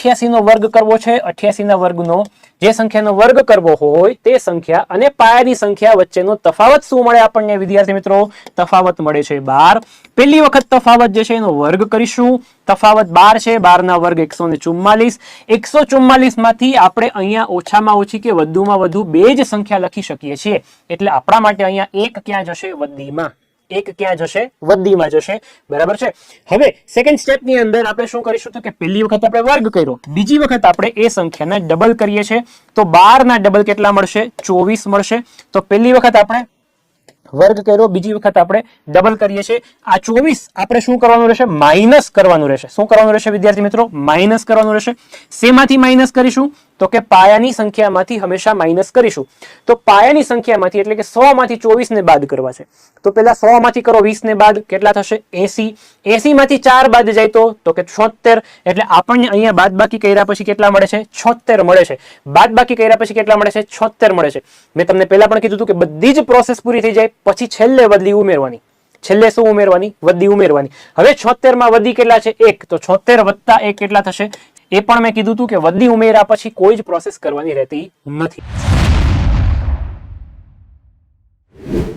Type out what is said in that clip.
અઠ્યાસી નો વર્ગ કરવો છે. અઠ્યાસી ના વર્ગનો જે સંખ્યાનો વર્ગ કરવો હોય તે સંખ્યા અને પાયાની સંખ્યા વચ્ચેનો તફાવત શું મળે આપણને? વિદ્યાર્થી મિત્રો, તફાવત મળે છે બાર. પહેલી વખત તફાવત જે છે એનો વર્ગ કરીશું. તફાવત બાર છે. બાર ના વર્ગ એકસો ને ચુમ્માલીસ. એકસો ચુમ્માલીસમાંથી આપણે અહીંયા ઓછામાં ઓછી કે વધુમાં વધુ બે જ સંખ્યા લખી શકીએ છીએ. એટલે આપણા માટે અહીંયા એક ક્યાં જશે? વદ્દીમાં એક ક્યાં જશે? વદ્દીમાં જશે. બરાબર છે? હવે સેકન્ડ સ્ટેપની અંદર આપણે શું કરીશું તો કે પહેલી વખત આપણે વર્ગ કર્યો. બીજી વખત આપણે એ સંખ્યાને ડબલ કરીએ છીએ. તો બારના ડબલ કેટલા મળશે? ચોવીસ મળશે. તો પહેલી વખત આપણે વર્ગ કર્યો. બીજી વખત આપણે ડબલ કરીએ છીએ. આ ચોવીસ આપણે શું કરવાનું રહેશે? માઇનસ કરવાનું રહેશે. શું કરવાનું રહેશે વિદ્યાર્થી મિત્રો? માઇનસ કરવાનું રહેશે. શેમાંથી માઇનસ કરીશું? તો કે પાયાની સંખ્યામાંથી હંમેશા માઇનસ કરીશું. તો પાયાની સંખ્યામાંથી એટલે કે સો માંથી ચોવીસ બાદ કરવા છે. તો પેલા સો માંથી કરો વીસ ને બાદ, કેટલા થશે? એસી. એસી માંથી ચાર બાદ જાય તો તો કે છોતેર એટલે આપણને અહીંયા બાદ બાકી કર્યા પછી કેટલા મળે છે? છોતેર મળે છે. બાદ બાકી કર્યા પછી કેટલા મળે છે? છોતેર મળે છે. મેં તમને પહેલા પણ કીધું હતું કે બધી જ પ્રોસેસ પૂરી થઈ જાય, પછી છેલ્લે બદલી ઉમેરવાની. છેલ્લે શું ઉમેરવાની? વધી ઉમેરવાની. હવે છોતેરમાં વધી કેટલા છે? એક. તો છોતેર વત્તા એક કેટલા થશે? એ પણ મેં કીધું હતું કે વધી ઉમેર્યા પછી કોઈ જ પ્રોસેસ કરવાની રહેતી નથી.